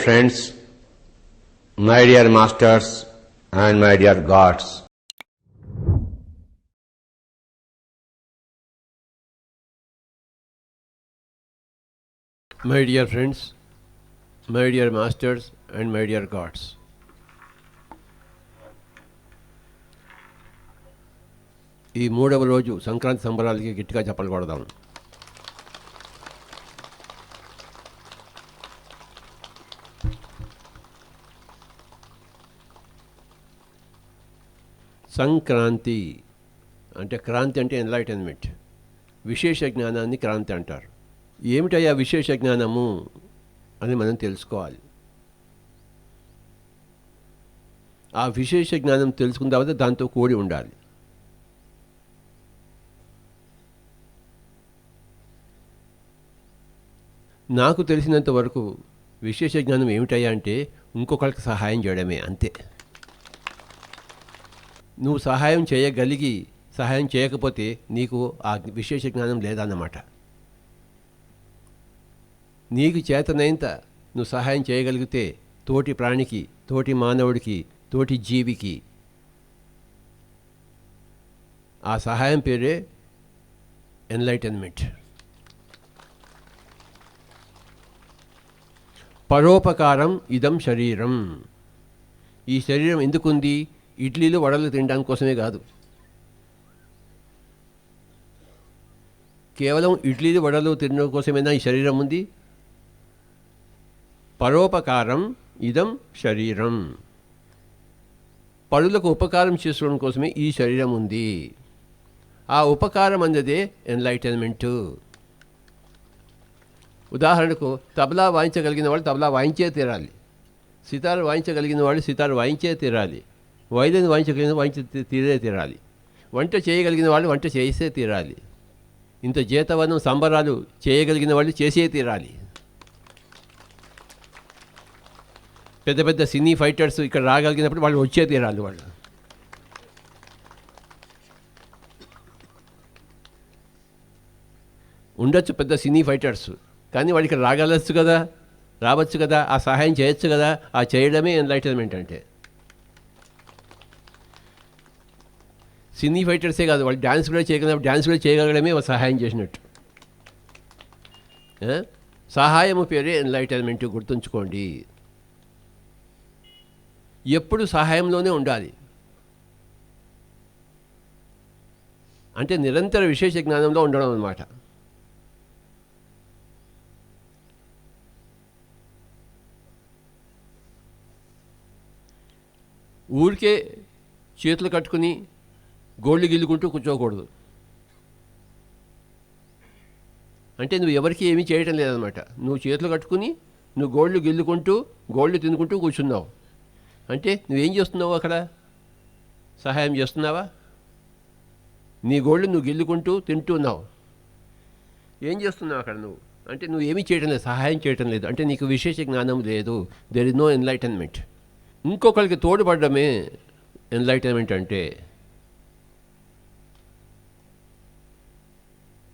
Friends my dear masters and my dear gods my dear friends my dear masters and my dear gods ఈ మూడవ రోజు సంక్రాంతి సంబరాలకి గట్టిగా చెప్పలు కొడదాం సంక్రాంతి అంటే క్రాంతి అంటే ఎన్లైటన్మెంట్ విశేష జ్ఞానాన్ని క్రాంతి అంటారు. ఏమిటయ్యా విశేష జ్ఞానము అని మనం తెలుసుకోవాలి. ఆ విశేష జ్ఞానం తెలుసుకున్న తర్వాత దాంతో కూడి ఉండాలి. నాకు తెలిసినంత వరకు విశేష జ్ఞానం ఏమిటయ్యా అంటే ఇంకొకరికి సహాయం చేయడమే అంతే. నువ్వు సహాయం చేయగలిగి సహాయం చేయకపోతే నీకు ఆ విశేష జ్ఞానం లేదన్నమాట. నీకు చేతనైంత నువ్వు సహాయం చేయగలిగితే తోటి ప్రాణికి తోటి మానవుడికి తోటి జీవికి ఆ సహాయం పేరే ఎన్లైటన్మెంట్. పరోపకారం ఇదం శరీరం. ఈ శరీరం ఎందుకుంది? ఇడ్లీలు వడలు తినడానికి కోసమే కాదు. కేవలం ఇడ్లీలు వడలు తినడం కోసమేనా ఈ శరీరం ఉంది? పరోపకారం ఇదం శరీరం. పరులకు ఉపకారం చేసుకోవడం కోసమే ఈ శరీరం ఉంది. ఆ ఉపకారం అన్నదే ఎన్లైటన్మెంటు ఉదాహరణకు తబలా వాయించగలిగిన వాళ్ళు తబలా వాయించే తీరాలి. సితారు వాయించగలిగిన వాళ్ళు సితారు వాయించే తీరాలి. వైద్యం వాయించగలిగిన వాయించి తీరే తీరాలి. వంట చేయగలిగిన వాళ్ళు వంట చేసే తీరాలి. ఇంత జీతవనం సంబరాలు చేయగలిగిన వాళ్ళు చేసే తీరాలి. పెద్ద పెద్ద సినీ ఫైటర్స్ ఇక్కడ రాగలిగినప్పుడు వాళ్ళు వచ్చే తీరాలి వాళ్ళు. ఉండొచ్చు పెద్ద సినీ ఫైటర్స్ కానీ వాడికి రాగలచ్చు కదా రావచ్చు కదా ఆ సహాయం చేయొచ్చు కదా ఆ చేయడమే ఎన్లైటన్మెంట్ అంటే. సినీ ఫైటర్సే కాదు వాళ్ళు డ్యాన్స్ కూడా చేయగలిగిన డ్యాన్స్ కూడా చేయగలగడమే సహాయం చేసినట్టు. సహాయము పేరే ఎన్లైటైన్మెంట్ గుర్తుంచుకోండి. ఎప్పుడు సహాయంలోనే ఉండాలి. అంటే నిరంతర విశేష జ్ఞానంలో ఉండడం అన్నమాట. ఊరికే చేతులు కట్టుకుని గోళ్ళు గిల్లుకుంటూ కూర్చోకూడదు. అంటే నువ్వు ఎవరికి ఏమీ చేయటం లేదనమాట నువ్వు చేతులు కట్టుకుని నువ్వు గోళ్ళు గిల్లుకుంటూ గోళ్ళు తినుకుంటూ కూర్చున్నావు. అంటే నువ్వేం చేస్తున్నావు అక్కడ? సహాయం చేస్తున్నావా? నీ గోళ్ళు నువ్వు గిల్లుకుంటూ తింటున్నావు ఏం చేస్తున్నావు అక్కడ నువ్వు? అంటే నువ్వు ఏమీ చేయటం లేదు సహాయం చేయటం లేదు. అంటే నీకు విశేష జ్ఞానం లేదు. దెర్ ఇస్ నో ఎన్లైటన్మెంట్ ఇంకొకరికి తోడుపడమే ఎన్లైటన్మెంట్ అంటే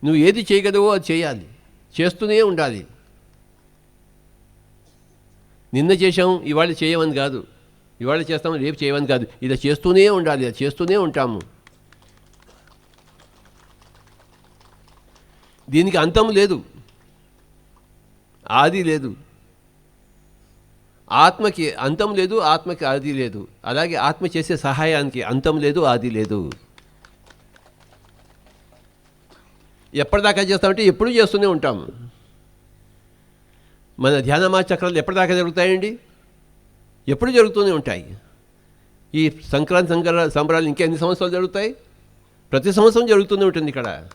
నువ్వు ఏది చేయగలవో అది చేయాలి. చేస్తూనే ఉండాలి. నిన్న చేసాం ఇవాళ చేయమని కాదు. ఇవాళ చేస్తాం రేపు చేయమని కాదు. ఇలా చేస్తూనే ఉండాలి ఇలా చేస్తూనే ఉంటాము. దీనికి అంతం లేదు. ఆది లేదు. ఆత్మకి అంతం లేదు ఆత్మకి ఆది లేదు. అలాగే ఆత్మ చేసే సహాయానికి అంతం లేదు ఆది లేదు. ఎప్పటిదాకా చేస్తామంటే ఎప్పుడు చేస్తూనే ఉంటాము మన ధ్యానమా చక్రాలు ఎప్పటిదాకా జరుగుతాయండి? ఎప్పుడు జరుగుతూనే ఉంటాయి. ఈ సంక్రాంతి సంక్ర సంబరాలు ఇంకా ఎన్ని సంవత్సరాలు జరుగుతాయి? ప్రతి సంవత్సరం జరుగుతూనే ఉంటుంది ఇక్కడ.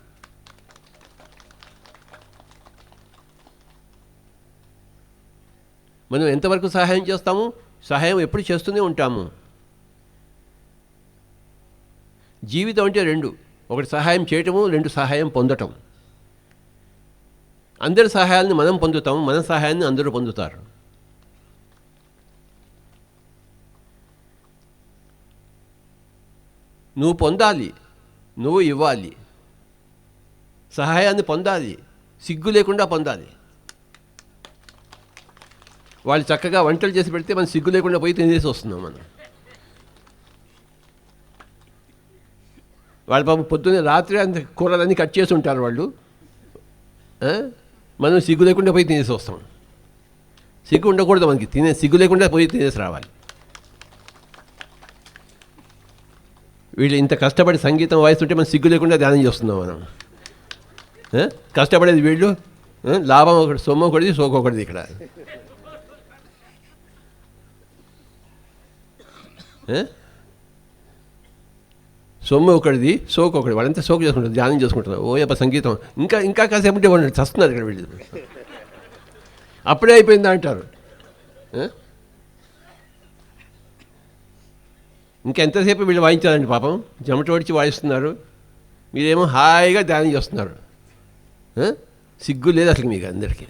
మనం ఎంతవరకు సహాయం చేస్తాము సహాయం ఎప్పుడు చేస్తూనే ఉంటాము. జీవితం అంటే రెండు. ఒకటి సహాయం చేయటము రెండు సహాయం పొందటం. అందరి సహాయాన్ని మనం పొందుతాం మన సహాయాన్ని అందరూ పొందుతారు. నువ్వు పొందాలి నువ్వు ఇవ్వాలి. సహాయాన్ని పొందాలి సిగ్గు లేకుండా పొందాలి. వాళ్ళు చక్కగా వంటలు చేసి పెడితే మనం సిగ్గు లేకుండా పోయి తినేసి వస్తున్నాం మనం. వాళ్ళ పాపం పొద్దున్నే రాత్రి అంత కూరలన్నీ కట్ చేసి ఉంటారు వాళ్ళు. మనం సిగ్గు లేకుండా పోయి తినేసి వస్తాం. సిగ్గు ఉండకూడదు మనకి. తినే సిగ్గు లేకుండా పోయి తినేసి రావాలి. వీళ్ళు ఇంత కష్టపడి సంగీతం వాయిస్తుంటే మనం సిగ్గు లేకుండా ధ్యానం చేస్తున్నాం మనం. కష్టపడేది వీళ్ళు లాభం ఒకటి సొమ్ము ఒకటిది సోకు ఒకటిది ఇక్కడ. ఆ? సొమ్ము ఒకటిది సోకు ఒకటి వాళ్ళంతా సోకు చేసుకుంటారు ధ్యానం చేసుకుంటున్నారు ఓ యప్ప సంగీతం. ఇంకా ఇంకా కాసేపు ఉంటే వాళ్ళు చస్తున్నారు ఇక్కడ వీళ్ళు. అప్పుడే అయిపోయిందా అంటారు. ఇంకెంతసేపు వీళ్ళు వాయించాలండి పాపం? చెమట వచ్చి వాయిస్తున్నారు. మీరేమో హాయిగా ధ్యానం చేస్తున్నారు. సిగ్గు లేదు అసలు మీకు అందరికీ.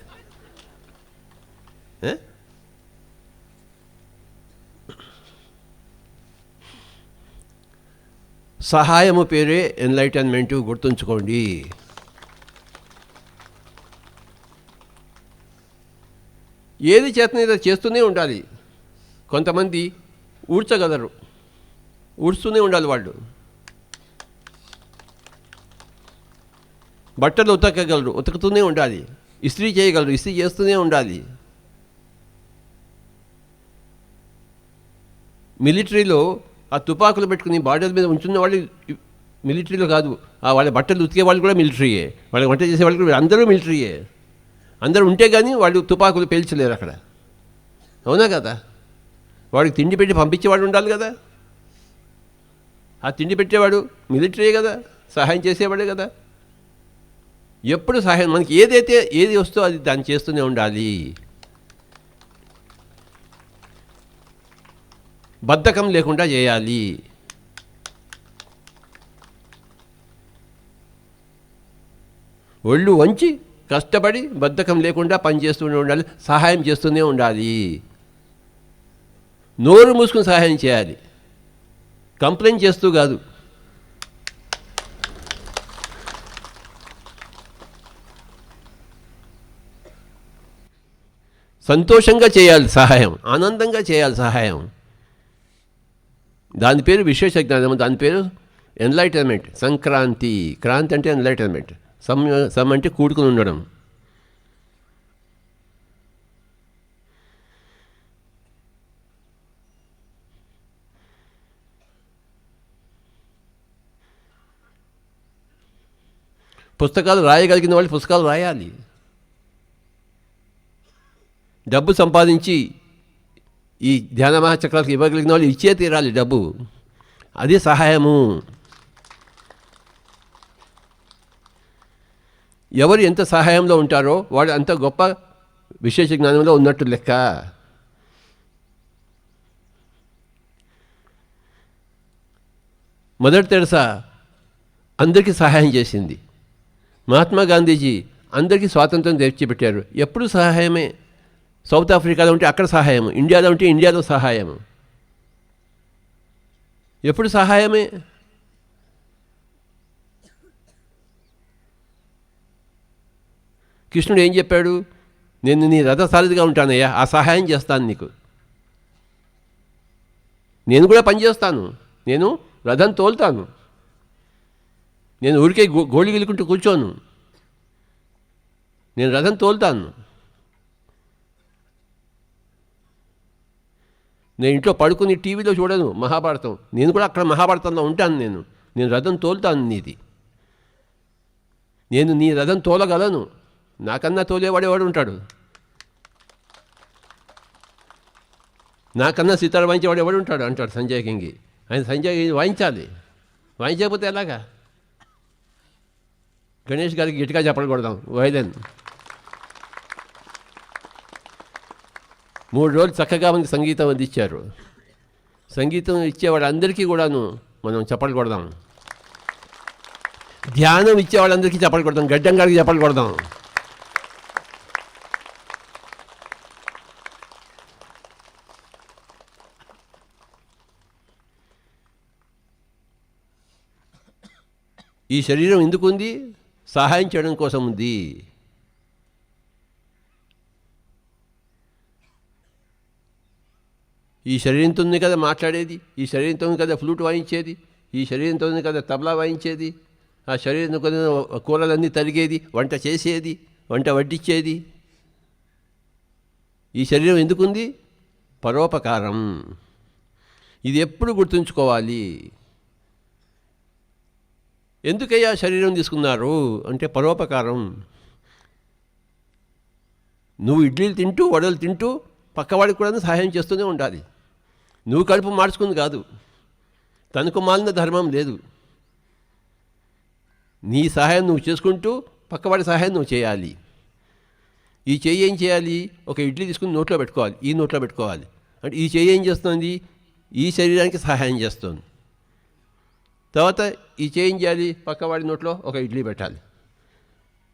సహాయము పేరే ఎన్లైటన్మెంట్ గుర్తుంచుకోండి. ఏది చేతనైతే చేస్తూనే ఉండాలి. కొంతమంది ఊడ్చగలరు. ఊడ్స్తూనే ఉండాలి వాళ్ళు. బట్టలు ఉతకగలరు ఉతకుతూనే ఉండాలి. ఇస్త్రీ చేయగలరు ఇస్త్రీ చేస్తూనే ఉండాలి. మిలిటరీలో ఆ తుపాకులు పెట్టుకుని బార్డర్ మీద ఉంచున్న వాళ్ళు మిలిటరీలో కాదు. ఆ వాళ్ళ బట్టలు ఉతికే వాళ్ళు కూడా మిలిటరీయే. వాళ్ళకి వంట చేసే వాళ్ళు కూడా అందరూ మిలిటరీయే. అందరూ ఉంటే కానీ వాళ్ళు తుపాకులు పేల్చలేరు అక్కడ. అవునా కదా? వాడికి తిండి పెట్టి పంపించేవాడు ఉండాలి కదా? ఆ తిండి పెట్టేవాడు మిలిటరీ కదా? సహాయం చేసేవాడే కదా? ఎప్పుడు సహాయం మనకి ఏదైతే ఏది వస్తో అది దాన్ని చేస్తూనే ఉండాలి. బద్ధకం లేకుండా చేయాలి. ఒళ్ళు వంచి కష్టపడి బద్ధకం లేకుండా పని చేస్తూనే ఉండాలి సహాయం చేస్తూనే ఉండాలి. నోరు మూసుకుని సహాయం చేయాలి. కంప్లైంట్ చేస్తూ కాదు. సంతోషంగా చేయాలి సహాయం ఆనందంగా చేయాలి సహాయం. దాని పేరు విశేష జ్ఞానం దాని పేరు ఎన్లైటన్మెంట్ సంక్రాంతి. క్రాంతి అంటే ఎన్లైటన్మెంట్ సమ్ సమ్ అంటే కూడుకుని ఉండడం. పుస్తకాలు రాయగలిగిన వాళ్ళు పుస్తకాలు రాయాలి. డబ్బు సంపాదించి ఈ ధ్యాన మహాచక్రాలకు ఇవ్వగలిగిన వాళ్ళు ఇచ్చే తీరాలి డబ్బు. అది సహాయము. ఎవరు ఎంత సహాయంలో ఉంటారో వాడు అంత గొప్ప విశేష జ్ఞానంలో ఉన్నట్టు లెక్క. మొదటి తెరసా అందరికీ సహాయం చేసింది. మహాత్మా గాంధీజీ అందరికీ స్వాతంత్రం తెచ్చిపెట్టారు. ఎప్పుడు సహాయమే? సౌత్ ఆఫ్రికాలో ఉంటే అక్కడ సహాయం ఇండియాలో ఉంటే ఇండియాలో సహాయం ఎప్పుడు సహాయమే? కృష్ణుడు ఏం చెప్పాడు? నేను నీ రథసారిదిగా ఉంటానయ్యా ఆ సహాయం చేస్తాను నీకు. నేను కూడా పనిచేస్తాను నేను రథం తోలుతాను. నేను ఊరికే గో గోళి గిలుకుంటూ కూర్చోను. నేను రథం తోలుతాను. నేను ఇంట్లో పడుకుని టీవీలో చూడను మహాభారతం. నేను కూడా అక్కడ మహాభారతంలో ఉంటాను నేను. నేను రథం తోలుతాను నీది. నేను నీ రథం తోలగలను. నాకన్నా తోలేవాడేవాడు ఉంటాడు? నాకన్నా సితార వాయించేవాడు ఎవడు ఉంటాడు? అంటాడు సంజయ్ కింగి. ఆయన సంజయ్ కింగి వాయించాలి. వాయించకపోతే ఎలాగా? గణేష్ గారికి గట్టిగా చెప్పకూడదాం. వైదన్ మూడు రోజులు చక్కగా మనకి సంగీతం అందించారు. సంగీతం ఇచ్చేవాడు అందరికీ కూడాను మనం చెప్పలు కొడదాం. ధ్యానం ఇచ్చేవాళ్ళందరికీ చెప్పలు కొడదాం. గడ్డం గారికి చెప్పలు కొడదాం. ఈ శరీరం ఎందుకు ఉంది సహాయం చేయడం కోసం ఉంది ఈ శరీరంతో ఉంది కదా మాట్లాడేది? ఈ శరీరంతో ఉంది కదా ఫ్లూట్ వాయించేది? ఈ శరీరంతో ఉంది కదా తబలా వాయించేది? ఆ శరీరం కూరలన్నీ తరిగేది? వంట చేసేది? వంట వడ్డించేది ఈ శరీరం ఎందుకుంది? పరోపకారం. ఇది ఎప్పుడు గుర్తుంచుకోవాలి? ఎందుకయ్యా శరీరం తీసుకున్నారు? అంటే పరోపకారం. నువ్వు ఇడ్లీలు తింటూ వడలు తింటూ పక్కవాడికి కూడా సహాయం చేస్తూనే ఉండాలి. నువ్వు కడుపు మార్చుకుంది కాదు. తనకు మాలిన ధర్మం లేదు. నీ సహాయం నువ్వు చేసుకుంటూ పక్కవాడి సహాయం నువ్వు చేయాలి. ఈ చెయ్యి ఏం చేయాలి? ఒక ఇడ్లీ తీసుకుని నోట్లో పెట్టుకోవాలి. ఈ నోట్లో పెట్టుకోవాలి. అంటే ఈ చెయ్యి ఏం చేస్తుంది? ఈ శరీరానికి సహాయం చేస్తుంది. తర్వాత ఈ చెయ్యి ఏం చేయాలి? పక్కవాడి నోట్లో ఒక ఇడ్లీ పెట్టాలి.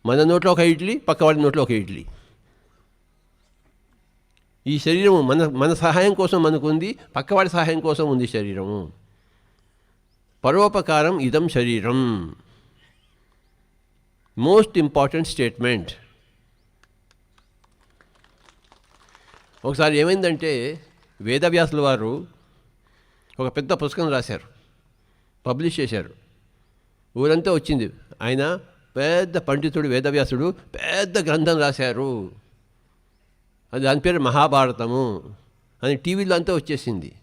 మన నోట్లో ఒక ఇడ్లీ పక్కవాడి నోట్లో ఒక ఇడ్లీ. ఈ శరీరము మన మన సహాయం కోసం మనకు ఉంది పక్కవాడి సహాయం కోసం ఉంది శరీరము. పరోపకారం ఇదం శరీరం. మోస్ట్ ఇంపార్టెంట్ స్టేట్మెంట్ ఒకసారి ఏమైందంటే వేదవ్యాసుల వారు ఒక పెద్ద పుస్తకం రాశారు. పబ్లిష్ చేశారు. ఊరంతా వచ్చింది. ఆయన పెద్ద పండితుడు వేదవ్యాసుడు పెద్ద గ్రంథం రాశారు. దాని పేరు మహాభారతము అని టీవీలో అంతా వచ్చేసింది.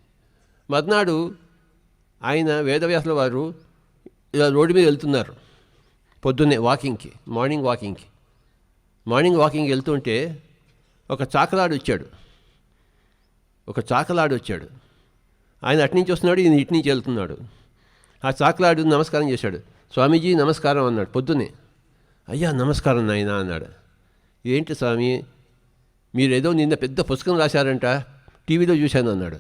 మర్నాడు ఆయన వేదవ్యాసుల వారు ఇలా రోడ్డు మీద వెళ్తున్నారు పొద్దున్నే వాకింగ్కి మార్నింగ్ వాకింగ్కి. మార్నింగ్ వాకింగ్ వెళ్తుంటే ఒక చాకలాడు వచ్చాడు. ఒక చాకలాడు వచ్చాడు. ఆయన అటు నుంచి వస్తున్నాడు ఈయన ఇటు నుంచి వెళ్తున్నాడు. ఆ చాకలాడు నమస్కారం చేశాడు. స్వామీజీ నమస్కారం అన్నాడు పొద్దున్నే. అయ్యా నమస్కారం నాయన అన్నాడు. ఏంటి స్వామి? మీరేదో నిన్న పెద్ద పుస్తకం రాశారంట. టీవీలో చూశాను అన్నాడు.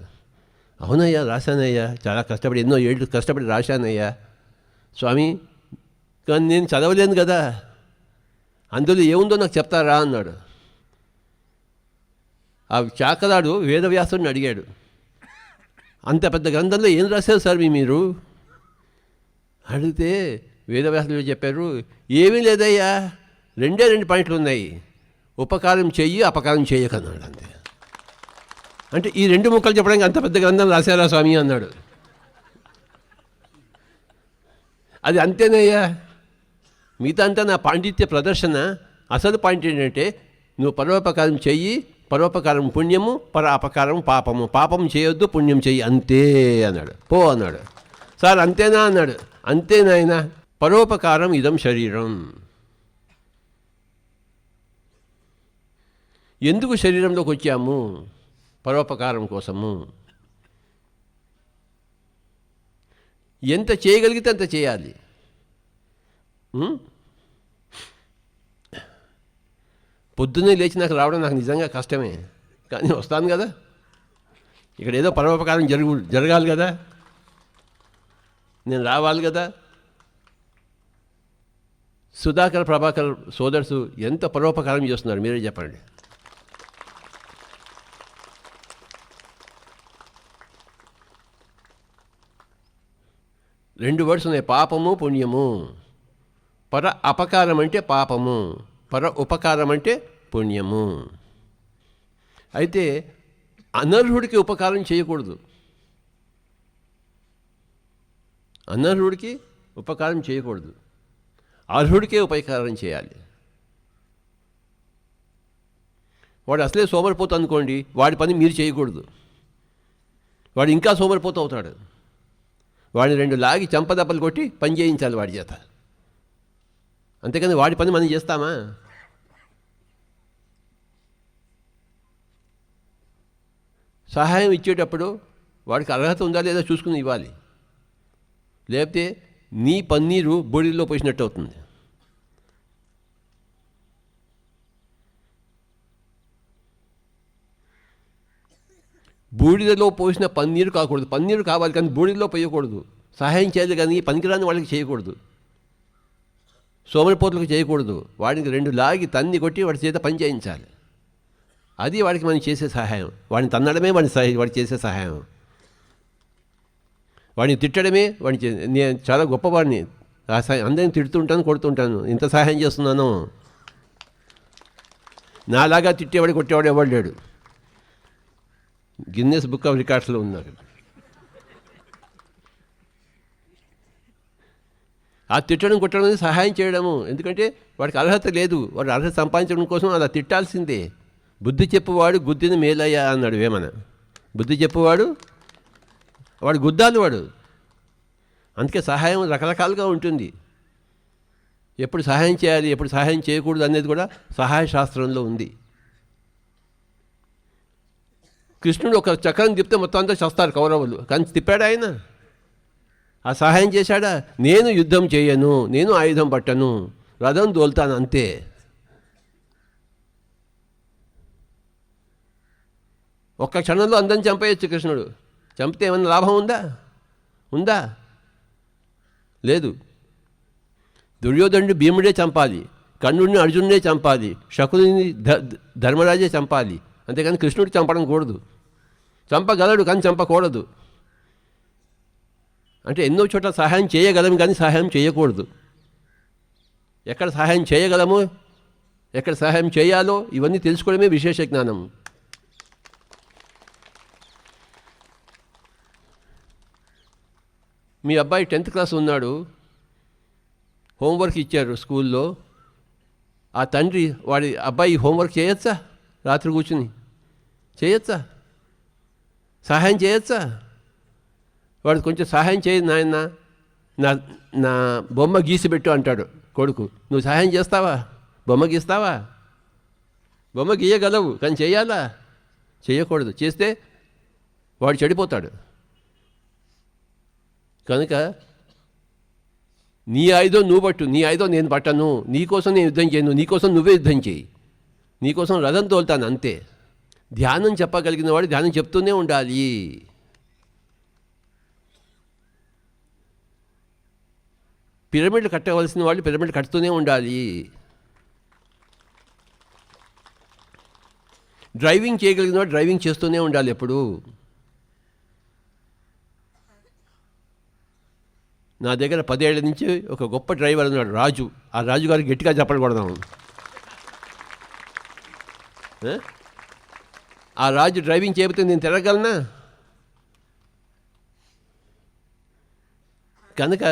అవునయ్యా రాశానయ్యా. చాలా కష్టపడి ఎన్నో ఏళ్ళు కష్టపడి రాశానయ్యా. స్వామి కానీ నేను చదవలేను కదా. అందులో ఏముందో నాకు చెప్తారా అన్నాడు. ఆ చాకలాడు వేదవ్యాసుడిని అడిగాడు. అంత పెద్ద గ్రంథంలో ఏం రాశారు సార్ మీ మీరు? అడిగితే వేదవ్యాసులు చెప్పారు ఏమీ లేదయ్యా. రెండే రెండు పాయింట్లు ఉన్నాయి. ఉపకారం చెయ్యి అపకారం చేయకన్నాడు అంతే. అంటే ఈ రెండు ముక్కలు చెప్పడానికి అంత పెద్ద గ్రంథం రాశారా స్వామి అన్నాడు. అది అంతేనయ్యా. మిగతా అంతా నా పాండిత్య ప్రదర్శన. అసలు పాయింట్ ఏంటంటే నువ్వు పరోపకారం చెయ్యి పరోపకారం పుణ్యము పరాపకారం పాపము. పాపం చేయొద్దు పుణ్యం చెయ్యి అంతే అన్నాడు. పో అన్నాడు. సార్ అంతేనా అన్నాడు. అంతేనాయన పరోపకారం ఇదం శరీరం. ఎందుకు శరీరంలోకి వచ్చాము? పరోపకారం కోసము. ఎంత చేయగలిగితే అంత చేయాలి. పొద్దున్నే లేచి నాకు రావడం నాకు నిజంగా కష్టమే. కానీ వస్తాను కదా. ఇక్కడ ఏదో పరోపకారం జరుగు జరగాలి కదా. నేను రావాలి కదా. సుధాకర్ ప్రభాకర్ సోదర్సు ఎంత పరోపకారం చేస్తున్నారు? మీరే చెప్పండి. రెండు వర్డ్స్ ఉన్నాయి. పాపము పుణ్యము. పర అపకారం అంటే పాపము పర ఉపకారం అంటే పుణ్యము. అయితే అనర్హుడికి ఉపకారం చేయకూడదు. అనర్హుడికి ఉపకారం చేయకూడదు. అర్హుడికే ఉపకారం చేయాలి. వాడు అసలే సోమరిపోతా అనుకోండి వాడి పని మీరు చేయకూడదు. వాడు ఇంకా సోమరిపోతూ అవుతాడు వాడిని రెండు లాగి చంపదెబ్బలు కొట్టి పని చేయించాలి వాడి చేత. అంతేకాని వాడి పని మనం చేస్తామా? సహాయం ఇచ్చేటప్పుడు వాడికి అర్హత ఉందా లేదా చూసుకుని ఇవ్వాలి. లేకపోతే నీ పన్నీరు బొడిలో పోసినట్టు అవుతుంది. బూడిదలో పోసిన పన్నీరు కాకూడదు. పన్నీరు కావాలి కానీ బూడిదలో పోయకూడదు. సహాయం చేయాలి కానీ పనికిరాని వాళ్ళకి చేయకూడదు. సోమరిపోతులకు చేయకూడదు. వాడికి రెండు లాగి తన్ని కొట్టి వాడి చేత పని చేయించాలి. అది వాడికి మనం చేసే సహాయం. వాడిని తన్నడమే వాడి సహాయం వాడు చేసే సహాయం. వాడిని తిట్టడమే వాడిని నేను చాలా గొప్పవాడిని. ఆ సహాయం అందరిని తిడుతుంటాను కొడుతుంటాను. ఇంత సహాయం చేస్తున్నాను. నాలాగా తిట్టేవాడు కొట్టేవాడు ఎవడు లేడు. గిన్నెస్ బుక్ ఆఫ్ రికార్డ్స్లో ఉన్నారు ఆ తిట్టడం కొట్టడం అనేది సహాయం చేయడము. ఎందుకంటే వాడికి అర్హత లేదు. వాడు అర్హత సంపాదించడం కోసం అలా తిట్టాల్సిందే. బుద్ధి చెప్పువాడు గుద్దిని మేలయ్యా అన్నాడు వేమన. బుద్ధి చెప్పువాడు వాడు గుద్దాలి వాడు. అందుకే సహాయం రకరకాలుగా ఉంటుంది. ఎప్పుడు సహాయం చేయాలి ఎప్పుడు సహాయం చేయకూడదు అనేది కూడా సహాయ శాస్త్రంలో ఉంది. కృష్ణుడు ఒక చక్రం తిప్పితే మొత్తం అంతా చేస్తారు కౌరవులు. కానీ తిప్పాడు ఆయన? ఆ సహాయం చేశాడా? నేను యుద్ధం చేయను నేను ఆయుధం పట్టను రథం దోల్తాను అంతే. ఒక్క క్షణంలో అందరిని చంపేయచ్చు కృష్ణుడు. చంపితే ఏమన్నా లాభం ఉందా? ఉందా? లేదు. దుర్యోధనుడు భీముడే చంపాలి కర్ణుడిని అర్జునుడే చంపాలి శకుని ధర్మరాజే చంపాలి. అంతేకాని కృష్ణుడు చంపడం కూడదు. చంపగలడు కానీ చంపకూడదు. అంటే ఎన్నో చోట్ల సహాయం చేయగలము కానీ సహాయం చేయకూడదు. ఎక్కడ సహాయం చేయగలము ఎక్కడ సహాయం చేయాలో ఇవన్నీ తెలుసుకోవడమే విశేష జ్ఞానం. మీ అబ్బాయి టెన్త్ క్లాస్ ఉన్నాడు. హోంవర్క్ ఇచ్చారు స్కూల్లో. ఆ తండ్రి వాడి అబ్బాయి హోంవర్క్ చేయొచ్చా? రాత్రి కూర్చుని. చేయొచ్చా? సహాయం చేయొచ్చా? వాడు కొంచెం సహాయం చేయదు నాయన. నా నా బొమ్మ గీసి పెట్టు అంటాడు కొడుకు. నువ్వు సహాయం చేస్తావా? బొమ్మ గీస్తావా? బొమ్మ గీయగలవు కానీ చేయాలా? చేయకూడదు. చేస్తే వాడు చెడిపోతాడు. కనుక నీ ఆయుధం నువ్వు పట్టు. నీ ఆయుధం నేను పట్టను. నీకోసం నేను యుద్ధం చేయను. నీకోసం నువ్వే యుద్ధం చేయి. నీకోసం రథం తోలుతాను అంతే. ధ్యానం చెప్పగలిగిన వాడు ధ్యానం చెప్తూనే ఉండాలి. పిరమిడ్లు కట్టవలసిన వాళ్ళు పిరమిడ్ కడుతూనే ఉండాలి. డ్రైవింగ్ చేయగలిగిన వాడు డ్రైవింగ్ చేస్తూనే ఉండాలి ఎప్పుడు. నా దగ్గర పదేళ్ళ నుంచి ఒక గొప్ప డ్రైవర్ ఉన్నాడు రాజు. ఆ రాజు గారికి గట్టిగా చెప్పడం కొడదాం. ఆ రాజు డ్రైవింగ్ చేయబోతే నేను తిరగలనా? కనుక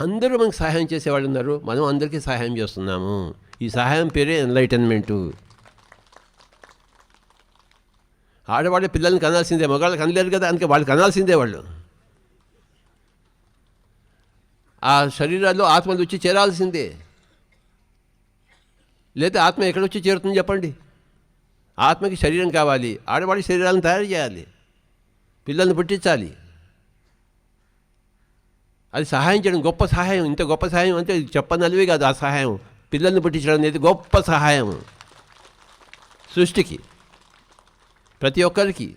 అందరూ మనకు సహాయం చేసేవాళ్ళు ఉన్నారు. మనం అందరికీ సహాయం చేస్తున్నాము. ఈ సహాయం పేరే ఎన్లైటన్మెంటు ఆడవాళ్ళ పిల్లల్ని కనాల్సిందే మగవాళ్ళు కనలేరు కదా అందుకే వాళ్ళు కనాల్సిందే వాళ్ళు. ఆ శరీరాల్లో ఆత్మలు వచ్చి చేరాల్సిందే. లేదా ఆత్మ ఎక్కడొచ్చి చేరుతుంది చెప్పండి. ఆత్మకి శరీరం కావాలి. ఆడవాడి శరీరాలను తయారు చేయాలి. పిల్లల్ని పుట్టించాలి. అది సహాయం చేయడం గొప్ప సహాయం. ఇంత గొప్ప సహాయం అంటే చెప్పనలివే కాదు ఆ సహాయం. పిల్లల్ని పుట్టించడం అనేది గొప్ప సహాయం. సృష్టికి. ప్రతి ఒక్కరికి.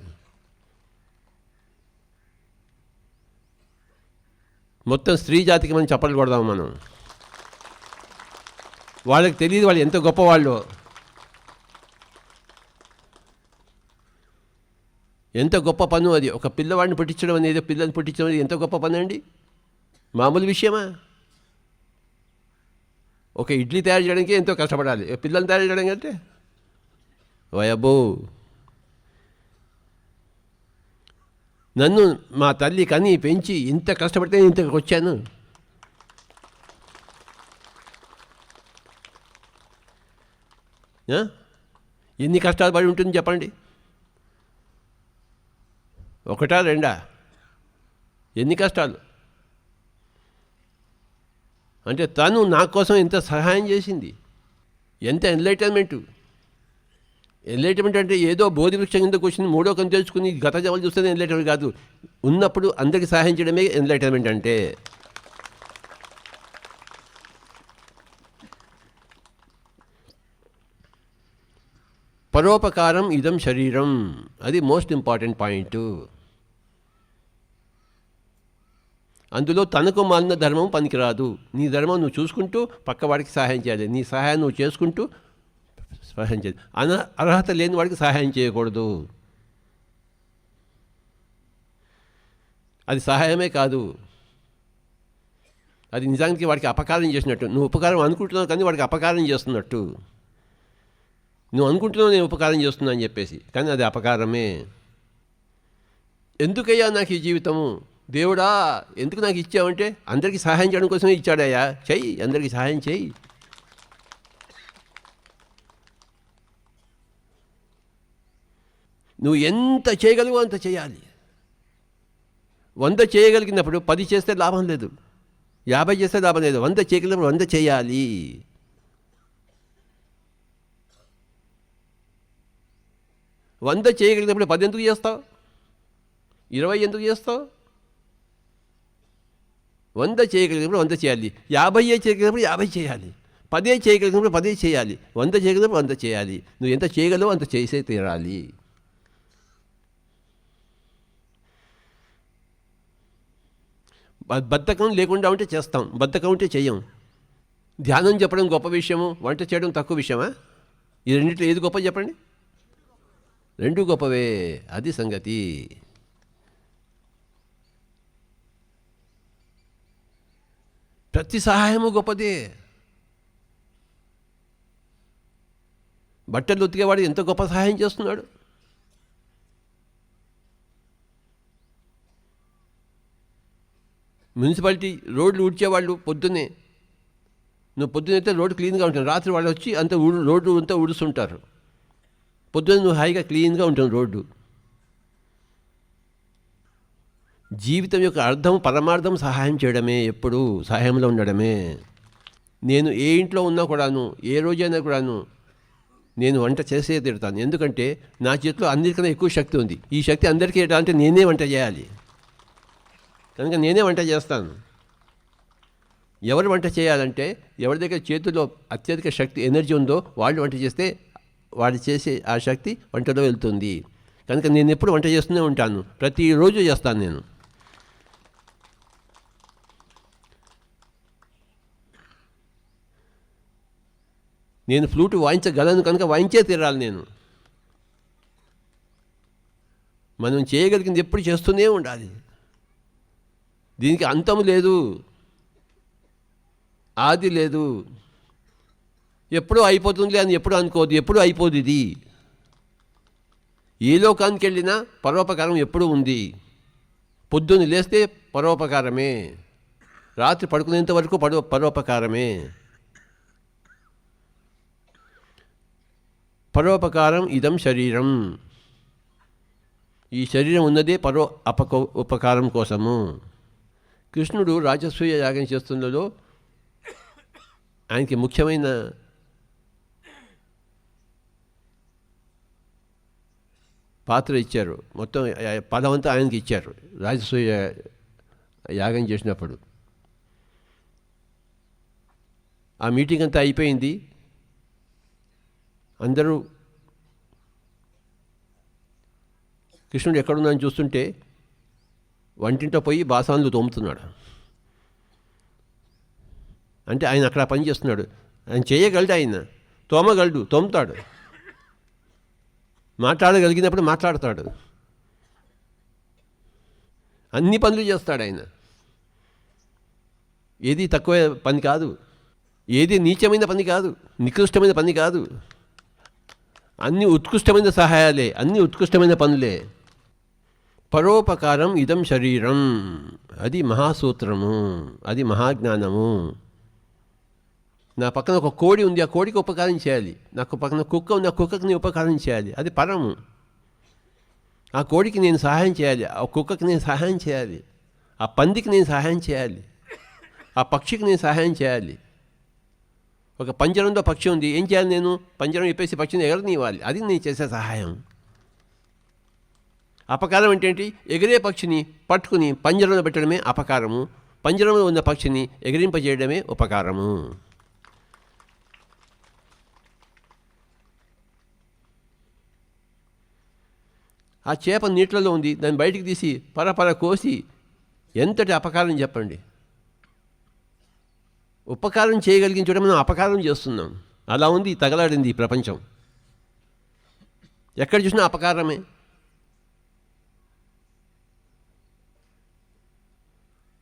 మొత్తం స్త్రీ జాతికి మనం చెప్పలు కొడదాం మనం. వాళ్ళకి తెలియదు వాళ్ళు ఎంత గొప్పవాళ్ళు. ఎంత గొప్ప పను అది? ఒక పిల్లవాడిని పుట్టించడం అనేది పిల్లల్ని పుట్టించడం అనేది ఎంత గొప్ప పని అండి? మామూలు విషయమా? ఒక ఇడ్లీ తయారు చేయడానికి ఎంతో కష్టపడాలి. పిల్లల్ని తయారు చేయడం అంటే వయబో నన్ను మా తల్లి కని పెంచి ఇంత కష్టపడితే ఇంతకు వచ్చాను. ఎన్ని కష్టాలు పడి ఉంటుంది చెప్పండి. ఒకటా రెండా? ఎన్ని కష్టాలు? అంటే తను నా కోసం ఎంత సహాయం చేసింది. ఎంత ఎన్లైటన్మెంటు ఎన్లైటన్మెంట్ అంటే ఏదో బోధి వృక్షం కింద కూర్చుని మూడో కని తెలుసుకుని గత జవాలు చూస్తేనే ఎన్లైటన్మెంట్ కాదు. ఉన్నప్పుడు అందరికీ సహాయం చేయడమే ఎన్లైటన్మెంట్ అంటే. పరోపకారం ఇదం శరీరం. అది మోస్ట్ ఇంపార్టెంట్ పాయింట్ అందులో తనకు మాలిన ధర్మం పనికిరాదు. నీ ధర్మం నువ్వు చూసుకుంటూ పక్కవాడికి సహాయం చేయాలి. నీ సహాయం నువ్వు చేసుకుంటూ సహాయం చేయాలి. అన అర్హత లేని వాడికి సహాయం చేయకూడదు. అది సహాయమే కాదు. అది నిజానికి వాడికి అపకారం చేసినట్టు. నువ్వు ఉపకారం అనుకుంటున్నావు కానీ వాడికి అపకారం చేస్తున్నట్టు. నువ్వు అనుకుంటున్నావు నేను ఉపకారం చేస్తున్నా అని చెప్పేసి. కానీ అది అపకారమే. ఎందుకయ్యా నాకు ఈ జీవితము? దేవుడా ఎందుకు నాకు ఇచ్చావంటే? అందరికీ సహాయం చేయడం కోసమే ఇచ్చాడయ్యా. చెయ్యి అందరికీ సహాయం చెయ్యి. నువ్వు ఎంత చేయగలవో అంత చేయాలి. వంద చేయగలిగినప్పుడు పది చేస్తే లాభం లేదు. యాభై చేస్తే లాభం లేదు. వంద చేయగలిగినప్పుడు వంద చేయాలి. వంద చేయగలిగినప్పుడు పది ఎందుకు చేస్తావు? ఇరవై ఎందుకు చేస్తావు? వంద చేయగలిగినప్పుడు వంద చేయాలి. యాభై చేయగలిగినప్పుడు యాభై చేయాలి. పదే చేయగలిగినప్పుడు పదే చేయాలి. వంద చేయగలిగినప్పుడు వంద చేయాలి. నువ్వు ఎంత చేయగలవో అంత చేసే తీరాలి. బద్ధకం లేకుండా ఉంటే చేస్తాం. బద్ధకం ఉంటే చేయం. ధ్యానం చెప్పడం గొప్ప విషయము వంట చేయడం తక్కువ విషయమా? ఈ రెండింటిలో ఏది గొప్ప చెప్పండి? రెండు గొప్పవే. అది సంగతి. ప్రతి సహాయము గొప్పదే. బట్టలు ఉతికేవాడు ఎంత గొప్ప సహాయం చేస్తున్నాడు? మున్సిపాలిటీ రోడ్లు ఊడ్చేవాళ్ళు పొద్దున్నే. నువ్వు పొద్దునైతే అయితే రోడ్డు క్లీన్గా ఉంటుంది. రాత్రి వాళ్ళు వచ్చి అంత ఊడు రోడ్డు అంతా ఊడుస్తుంటారు. పొద్దున్న నువ్వు హాయిగా క్లీన్గా ఉంటుంది రోడ్డు. జీవితం యొక్క అర్థం పరమార్థం సహాయం చేయడమే ఎప్పుడు సహాయంలో ఉండడమే. నేను ఏ ఇంట్లో ఉన్నా కూడాను ఏ రోజైనా కూడాను నేను వంట చేసే తిడతాను. ఎందుకంటే నా చేతిలో అందరికన్నా ఎక్కువ శక్తి ఉంది. ఈ శక్తి అందరికీ ఎట్లా అంటే నేనే వంట చేయాలి. కనుక నేనే వంట చేస్తాను. ఎవరు వంట చేయాలంటే ఎవరి దగ్గర చేతిలో అత్యధిక శక్తి ఎనర్జీ ఉందో వాళ్ళు వంట చేస్తే వాళ్ళు చేసే ఆ శక్తి వంటలో వెళ్తుంది. కనుక నేను ఎప్పుడు వంట చేస్తూనే ఉంటాను. ప్రతిరోజు చేస్తాను నేను. నేను ఫ్లూట్ వాయించగలను కనుక వాయించే తీరాలి నేను. మనం చేయగలిగింది ఎప్పుడు చేస్తూనే ఉండాలి. దీనికి అంతం లేదు. ఆది లేదు. ఎప్పుడూ అయిపోతుంది అని ఎప్పుడు అనుకోదు ఎప్పుడు అయిపోదు ఇది. ఏ లోకానికి వెళ్ళినా పరోపకారం ఎప్పుడూ ఉంది. పొద్దున్న లేస్తే పరోపకారమే. రాత్రి పడుకునేంత వరకు పరో పరోపకారమే. పరోపకారం ఇదం శరీరం. ఈ శరీరం ఉన్నదే పరో అపక ఉపకారం కోసము. కృష్ణుడు రాజసూయ యాగం చేస్తున్నలో ఆయనకి ముఖ్యమైన పాత్ర ఇచ్చారు. మొత్తం ఆ పదవంతా ఆయనకి ఇచ్చారు రాజసూయ యాగం చేసినప్పుడు. ఆ మీటింగ్ అంతా అయిపోయింది. అందరూ కృష్ణుడు ఎక్కడున్నాను చూస్తుంటే వంటింట్లో పోయి బాసాన్లు తోముతున్నాడు. అంటే ఆయన అక్కడ పని చేస్తున్నాడు. ఆయన చేయగలడు ఆయన. తోమగలడు తోముతాడు. మాట్లాడగలిగినప్పుడు మాట్లాడతాడు. అన్ని పనులు చేస్తాడు ఆయన. ఏది తక్కువ పని కాదు. ఏది నీచమైన పని కాదు. నికృష్టమైన పని కాదు. అన్ని ఉత్కృష్టమైన సహాయాలే అన్ని ఉత్కృష్టమైన పనులే. పరోపకారం ఇదం శరీరం. అది మహాసూత్రము అది మహాజ్ఞానము. నా పక్కన ఒక కోడి ఉంది ఆ కోడికి ఉపకారం చేయాలి. నాకు పక్కన కుక్క ఉంది ఆ కుక్కకి నేను ఉపకారం చేయాలి. అది పరము. ఆ కోడికి నేను సహాయం చేయాలి ఆ కుక్కకి నేను సహాయం చేయాలి ఆ పందికి నేను సహాయం చేయాలి ఆ పక్షికి నేను సహాయం చేయాలి. ఒక పంజరంలో పక్షి ఉంది ఏం చేయాలి నేను? పంజరం చెప్పేసి పక్షిని ఎగరనివ్వాలి అది నేను చేసే సహాయం. అపకారం ఏంటంటే? ఎగిరే పక్షిని పట్టుకుని పంజరంలో పెట్టడమే అపకారము. పంజరంలో ఉన్న పక్షిని ఎగిరింపజేయడమే ఉపకారము. ఆ చేప నీటిలో ఉంది దాన్ని బయటికి తీసి పరపర కోసి ఎంతటి అపకారం చెప్పండి. ఉపకారం చేయగలిగిన చోట మనం అపకారం చేస్తున్నాం. అలా ఉంది తగలాడింది ఈ ప్రపంచం. ఎక్కడ చూసినా అపకారమే.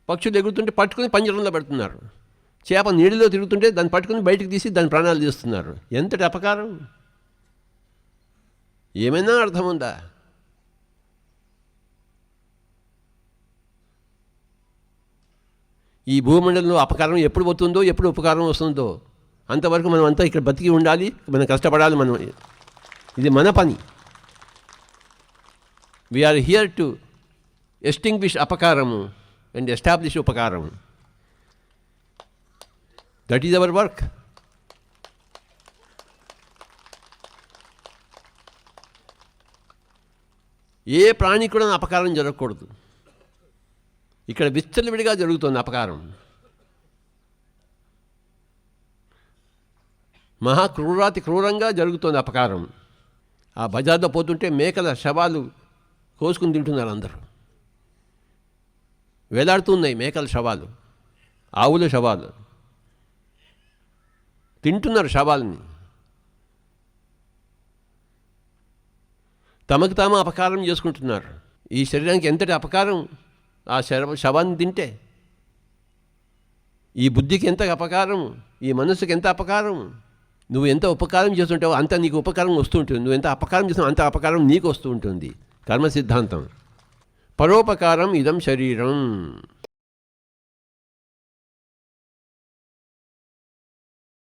పక్షులు ఎగురుతుంటే పట్టుకుని పంజరంలో పెడుతున్నారు. చేప నీడిలో తిరుగుతుంటే దాన్ని పట్టుకుని బయటకు తీసి దాని ప్రాణాలు తీస్తున్నారు. ఎంతటి అపకారం? ఏమైనా అర్థం ఉందా? ఈ భూమండలంలో అపకారం ఎప్పుడు పోతుందో ఎప్పుడు ఉపకారం వస్తుందో అంతవరకు మనం అంతా ఇక్కడ బతికి ఉండాలి మనం కష్టపడాలి మనం. ఇది మన పని. We are here to extinguish అపకారము and establish ఉపకారం. దట్ ఈజ్ అవర్ వర్క్ ఏ ప్రాణి కూడా అపకారం జరగకూడదు. ఇక్కడ విచ్చలవిడిగా జరుగుతుంది అపకారం. మహా క్రూరాతి క్రూరంగా జరుగుతుంది అపకారం. ఆ బజార్లో పోతుంటే మేకల శవాలు కోసుకుని తింటున్నారు అందరూ. వేలాడుతున్నాయి మేకల శవాలు ఆవుల శవాలు. తింటున్నారు శవాలని. తమకు తాము అపకారం చేసుకుంటున్నారు. ఈ శరీరానికి ఎంతటి అపకారం? ఆ శర శవాన్ని తింటే. ఈ బుద్ధికి ఎంత అపకారం? ఈ మనస్సుకి ఎంత అపకారం? నువ్వు ఎంత ఉపకారం చేస్తుంటావో అంత నీకు ఉపకారం వస్తూ ఉంటుంది నువ్వు ఎంత అపకారం చేస్తావు అంత అపకారం నీకు వస్తూ ఉంటుంది కర్మ సిద్ధాంతం పరోపకారం ఇదం శరీరం.